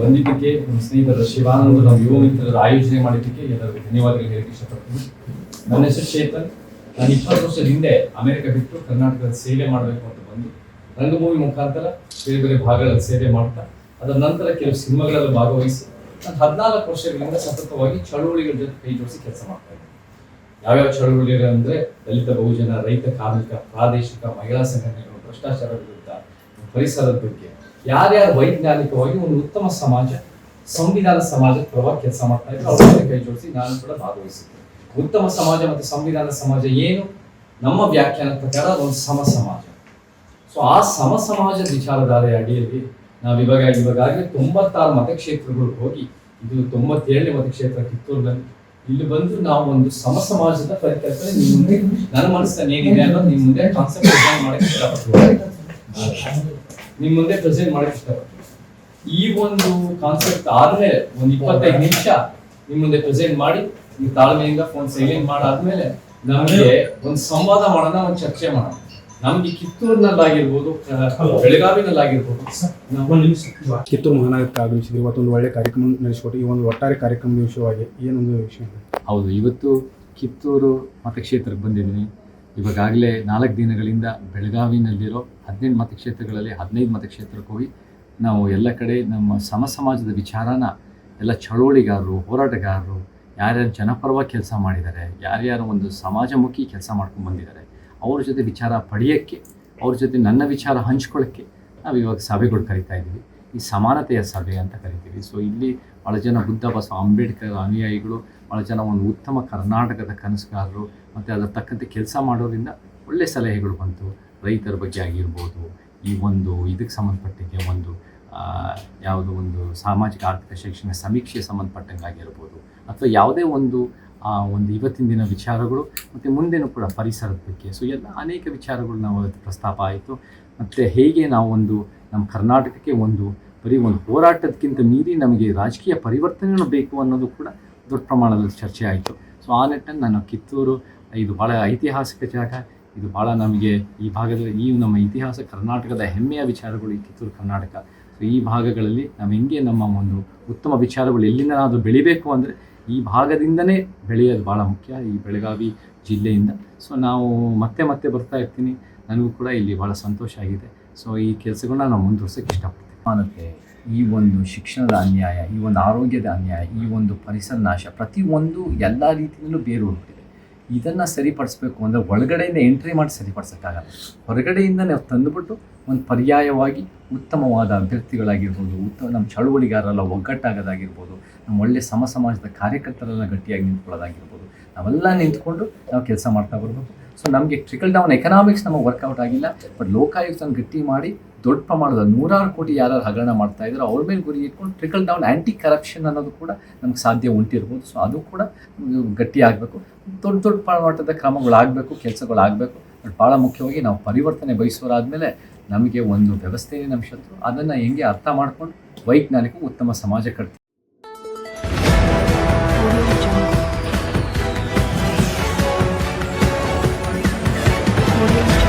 ಬಂದಿದ್ದಕ್ಕೆ ನಮ್ಮ ಸ್ನೇಹಿತರ ಶಿವಾನಂದ ನಮ್ಮ ಯುವ ಮಿತ್ರರ ಆಯೋಜನೆ ಮಾಡಿದ್ದಕ್ಕೆ ಎಲ್ಲರಿಗೂ ಧನ್ಯವಾದಗಳು ಹೇಳಕ್ಕೆ ಇಷ್ಟಪಡ್ತೀನಿ. ನನ್ನ ಹೆಸರು ಚೇತನ್ ನಾನು ಇಪ್ಪತ್ತು ವರ್ಷದ ಹಿಂದೆ ಅಮೆರಿಕ ಬಿಟ್ಟು ಕರ್ನಾಟಕದ ಸೇವೆ ಮಾಡಬೇಕು ಅಂತ ಬಂದು ರಂಗಭೂಮಿ ಮುಖಾಂತರ ಬೇರೆ ಬೇರೆ ಭಾಗಗಳಲ್ಲಿ ಸೇವೆ ಮಾಡ್ತಾ, ಅದರ ನಂತರ ಕೆಲವು ಸಿನಿಮಾಗಳಲ್ಲಿ ಭಾಗವಹಿಸಿ, ನಾನು ಹದಿನಾಲ್ಕು ವರ್ಷಗಳಿಂದ ಸತತವಾಗಿ ಚಳುವಳಿಗಳ ಜೊತೆ ಕೈ ಜೋಡಿಸಿ ಕೆಲಸ ಮಾಡ್ತಾ ಯಾವ್ಯಾವ ಚಳುವಳಿಗಳು ಅಂದ್ರೆ ದಲಿತ ಬಹುಜನ, ರೈತ, ಕಾರ್ಮಿಕ, ಪ್ರಾದೇಶಿಕ, ಮಹಿಳಾ ಸಂಘಟನೆಗಳು ಭ್ರಷ್ಟಾಚಾರ ವಿರುದ್ಧ ಪರಿಸರದ ಬಗ್ಗೆ. ಯಾರ್ಯಾರು ವೈಜ್ಞಾನಿಕವಾಗಿ ಒಂದು ಉತ್ತಮ ಸಮಾಜ, ಸಂವಿಧಾನ ಸಮಾಜದ ಪರವಾಗಿ ಕೆಲಸ ಮಾಡ್ತಾ ಇದ್ರು ಕೈ ಜೋಡಿಸಿ ನಾನು ಕೂಡ ಭಾಗವಹಿಸಿದ್ದೆ ಉತ್ತಮ ಸಮಾಜ ಮತ್ತು ಸಂವಿಧಾನ ಸಮಾಜ ಏನು? ನಮ್ಮ ವ್ಯಾಖ್ಯಾನ ಪ್ರಕಾರ ಒಂದು ಸಮ ಸಮಾಜ. ಸೊ ಆ ಸಮ ಸಮಾಜದ ವಿಚಾರಧಾರೆಯ ಅಡಿಯಲ್ಲಿ ನಾವು ಇವಾಗ ಇವಾಗಾಗಲೇ ತೊಂಬತ್ತಾರು ಮತಕ್ಷೇತ್ರಗಳು ಹೋಗಿ, ಇದು ತೊಂಬತ್ತೇಳನೇ ಮತಕ್ಷೇತ್ರ ಕಿತ್ತೂರಿನಲ್ಲಿ. ಇಲ್ಲಿ ಬಂದು ನಾವು ಒಂದು ಸಮ ಸಮಾಜದ ಪರಿಕಲ್ಪನೆ ನಿಮ್ಮ ಮುಂದೆ ನನ್ನ ಮನಸ್ಸಲ್ಲಿ ಏನಿದೆ ಅನ್ನೋದು ನಿಮ್ಮ ಮುಂದೆ ಕಾನ್ಸೆಪ್ಟ್ ಪ್ರೆಸೆಂಟ್ ಮಾಡಕ್ಕೆ ಇಷ್ಟಪಡ್ತೀವಿ ನಿಮ್ಮ ಮುಂದೆ ಪ್ರೆಸೆಂಟ್ ಮಾಡಕ್ಕೆ ಇಷ್ಟಪಡ್ತೀವಿ ಈ ಒಂದು ಕಾನ್ಸೆಪ್ಟ್ ಆದ್ಮೇಲೆ ಒಂದು ಇಪ್ಪತ್ತೈದು ನಿಮಿಷ ನಿಮ್ಮ ಮುಂದೆ ಪ್ರೆಸೆಂಟ್ ಮಾಡಿ ನೀವು ತಾಳ್ಮೆಯಿಂದ ಫೋನ್ ಸೈಲೆಂಟ್ ಮಾಡಾದ್ಮೇಲೆ ನಮಗೆ ಒಂದು ಸಂವಾದ ಮಾಡೋಣ ಒಂದು ಚರ್ಚೆ ಮಾಡೋಣ. ನಮ್ಗೆ ಕಿತ್ತೂರಿನಲ್ಲಾಗಿರ್ಬೋದು ಬೆಳಗಾವಿನಲ್ಲಾಗಿರ್ಬೋದು. ಕಿತ್ತೂರು ಮಹಾನಗರಕ್ಕೆ ಆಗಮಿಸಿದ್ರು. ಇವತ್ತೊಂದು ಒಳ್ಳೆ ಕಾರ್ಯಕ್ರಮ ನಡೆಸಿಕೊಟ್ಟು ಈ ಒಂದು ಒಟ್ಟಾರೆ ಕಾರ್ಯಕ್ರಮದ ವಿಷಯವಾಗಿ ಏನೊಂದು ವಿಷಯ? ಹೌದು, ಇವತ್ತು ಕಿತ್ತೂರು ಮತಕ್ಷೇತ್ರಕ್ಕೆ ಬಂದಿದ್ದೀನಿ. ಇವಾಗಲೇ ನಾಲ್ಕು ದಿನಗಳಿಂದ ಬೆಳಗಾವಿನಲ್ಲಿರೋ ಹದಿನೆಂಟು ಮತಕ್ಷೇತ್ರಗಳಲ್ಲಿ ಹದಿನೈದು ಮತಕ್ಷೇತ್ರಕ್ಕೆ ಹೋಗಿ ನಾವು ಎಲ್ಲ ಕಡೆ ನಮ್ಮ ಸಮ ಸಮಾಜದ ವಿಚಾರನ ಎಲ್ಲ ಚಳುವಳಿಗಾರರು, ಹೋರಾಟಗಾರರು, ಯಾರ್ಯಾರು ಜನಪರವಾಗಿ ಕೆಲಸ ಮಾಡಿದ್ದಾರೆ, ಯಾರ್ಯಾರು ಒಂದು ಸಮಾಜಮುಖಿ ಕೆಲಸ ಮಾಡ್ಕೊಂಡು ಬಂದಿದ್ದಾರೆ, ಅವ್ರ ಜೊತೆ ವಿಚಾರ ಪಡೆಯೋಕ್ಕೆ, ಅವ್ರ ಜೊತೆ ನನ್ನ ವಿಚಾರ ಹಂಚ್ಕೊಳ್ಳೋಕ್ಕೆ ನಾವು ಇವಾಗ ಸಭೆಗಳು ಕರಿತಾ ಇದ್ದೀವಿ. ಈ ಸಮಾನತೆಯ ಸಭೆ ಅಂತ ಕರಿತೀವಿ. ಸೊ ಇಲ್ಲಿ ಭಾಳ ಜನ ಬುದ್ಧ, ಬಸವ, ಅಂಬೇಡ್ಕರ್, ಅನುಯಾಯಿಗಳು ಭಾಳ ಜನ ಒಂದು ಉತ್ತಮ ಕರ್ನಾಟಕದ ಕನಸುಗಾರರು, ಮತ್ತು ಅದರ ತಕ್ಕಂತೆ ಕೆಲಸ ಮಾಡೋದ್ರಿಂದ ಒಳ್ಳೆಯ ಸಲಹೆಗಳು ಬಂತು. ರೈತರ ಬಗ್ಗೆ ಆಗಿರ್ಬೋದು, ಈ ಒಂದು ಇದಕ್ಕೆ ಸಂಬಂಧಪಟ್ಟಿದ್ದೆ ಒಂದು ಯಾವುದೋ ಒಂದು ಸಾಮಾಜಿಕ, ಆರ್ಥಿಕ, ಶೈಕ್ಷಣಿಕ ಸಮೀಕ್ಷೆ ಸಂಬಂಧಪಟ್ಟಂಗೆ ಆಗಿರ್ಬೋದು ಅಥವಾ ಯಾವುದೇ ಒಂದು ಒಂದು ಇವತ್ತಿನ ದಿನ ವಿಚಾರಗಳು ಮತ್ತು ಮುಂದೆನೂ ಕೂಡ ಪರಿಸರದ ಬಗ್ಗೆ. ಸೊ ಎಲ್ಲ ಅನೇಕ ವಿಚಾರಗಳು ನಾವು ಅವತ್ತು ಪ್ರಸ್ತಾಪ ಆಯಿತು. ಮತ್ತು ಹೇಗೆ ನಾವು ಒಂದು ನಮ್ಮ ಕರ್ನಾಟಕಕ್ಕೆ ಒಂದು ಬರೀ ಒಂದು ಹೋರಾಟಕ್ಕಿಂತ ಮೀರಿ ನಮಗೆ ರಾಜಕೀಯ ಪರಿವರ್ತನೆಗಳು ಬೇಕು ಅನ್ನೋದು ಕೂಡ ದೊಡ್ಡ ಪ್ರಮಾಣದಲ್ಲಿ ಚರ್ಚೆ ಆಯಿತು. ಸೊ ಆ ನಿಟ್ಟಿನಲ್ಲಿ ನಾನು ಕಿತ್ತೂರು, ಇದು ಭಾಳ ಐತಿಹಾಸಿಕ ಜಾಗ. ಇದು ಭಾಳ ನಮಗೆ ಈ ಭಾಗದಲ್ಲಿ ಈ ನಮ್ಮ ಇತಿಹಾಸ, ಕರ್ನಾಟಕದ ಹೆಮ್ಮೆಯ ವಿಚಾರಗಳು ಈ ಕಿತ್ತೂರು, ಕರ್ನಾಟಕ. ಸೊ ಈ ಭಾಗಗಳಲ್ಲಿ ನಾವು ಹೆಂಗೆ ನಮ್ಮ ಒಂದು ಉತ್ತಮ ವಿಚಾರಗಳು ಎಲ್ಲಿಂದನಾದರೂ ಬೆಳಿಬೇಕು ಅಂದರೆ ಈ ಭಾಗದಿಂದನೇ ಬೆಳೆಯೋದು ಭಾಳ ಮುಖ್ಯ, ಈ ಬೆಳಗಾವಿ ಜಿಲ್ಲೆಯಿಂದ. ಸೊ ನಾವು ಮತ್ತೆ ಮತ್ತೆ ಬರ್ತಾ ಇರ್ತೀನಿ. ನನಗೂ ಕೂಡ ಇಲ್ಲಿ ಭಾಳ ಸಂತೋಷ ಆಗಿದೆ. ಸೊ ಈ ಕೆಲಸಗಳನ್ನ ನಾವು ಮುಂದುವರ್ಸೋಕ್ಕೆ ಇಷ್ಟಪಡ್ತೀವಿ ಈ ಒಂದು ಶಿಕ್ಷಣದ ಅನ್ಯಾಯ, ಈ ಒಂದು ಆರೋಗ್ಯದ ಅನ್ಯಾಯ, ಈ ಒಂದು ಪರಿಸರ ನಾಶ, ಪ್ರತಿಯೊಂದು ಎಲ್ಲ ರೀತಿಯಲ್ಲೂ ಬೇರೂರಿಬಿಟ್ಟಿದೆ ಇದನ್ನು ಸರಿಪಡಿಸ್ಬೇಕು ಅಂದರೆ ಒಳಗಡೆಯಿಂದ ಎಂಟ್ರಿ ಮಾಡಿ ಸರಿಪಡಿಸೋಕ್ಕಾಗಲ್ಲ. ಹೊರಗಡೆಯಿಂದ ನಾವು ತಂದುಬಿಟ್ಟು ಒಂದು ಪರ್ಯಾಯವಾಗಿ ಉತ್ತಮವಾದ ಅಭ್ಯರ್ಥಿಗಳಾಗಿರ್ಬೋದು ಉತ್ತಮ ನಮ್ಮ ಚಳುವಳಿಗಾರರೆಲ್ಲ ಒಗ್ಗಟ್ಟಾಗೋದಾಗಿರ್ಬೋದು, ನಮ್ಮ ಒಳ್ಳೆ ಸಮ ಸಮಾಜದ ಕಾರ್ಯಕರ್ತರೆಲ್ಲ ಗಟ್ಟಿಯಾಗಿ ನಿಂತ್ಕೊಳ್ಳೋದಾಗಿರ್ಬೋದು, ನಾವೆಲ್ಲ ನಿಂತ್ಕೊಂಡು ನಾವು ಕೆಲಸ ಮಾಡ್ತಾ ಬರ್ಬೇಕು. ಸೊ ನಮಗೆ ಟ್ರಿಕಲ್ ಡೌನ್ ಎಕನಾಮಿಕ್ಸ್ ನಮಗೆ ವರ್ಕೌಟ್ ಆಗಿಲ್ಲ. ಬಟ್ ಲೋಕಾಯುಕ್ತನ ಗಟ್ಟಿ ಮಾಡಿ ದೊಡ್ಡ ಪ್ರಮಾಣದ ನೂರಾರು ಕೋಟಿ ಯಾರು ಹಗರಣ ಮಾಡ್ತಾ ಇದ್ರು ಅವ್ರ ಮೇಲೆ ಗುರಿ ಇಟ್ಕೊಂಡು ಟ್ರಿಕಲ್ ಡೌನ್ ಆ್ಯಂಟಿ ಕರಪ್ಷನ್ ಅನ್ನೋದು ಕೂಡ ನಮ್ಗೆ ಸಾಧ್ಯ ಉಂಟಿರ್ಬೋದು. ಸೊ ಅದು ಕೂಡ ಗಟ್ಟಿ ಆಗಬೇಕು. ದೊಡ್ಡ ದೊಡ್ಡ ಪ್ರಮಾಣದ ಕ್ರಮಗಳಾಗಬೇಕು, ಕೆಲಸಗಳಾಗಬೇಕು. ಬಟ್ ಭಾಳ ಮುಖ್ಯವಾಗಿ ನಾವು ಪರಿವರ್ತನೆ ಬಯಸೋರಾದಮೇಲೆ ನಮಗೆ ಒಂದು ವ್ಯವಸ್ಥೆಯೇ ನಮ್ಮ ಶತ್ರು. ಅದನ್ನು ಹೆಂಗೆ ಅರ್ಥ ಮಾಡ್ಕೊಂಡು ವೈಜ್ಞಾನಿಕ ಉತ್ತಮ ಸಮಾಜ ಕಟ್ತೀವಿ Audio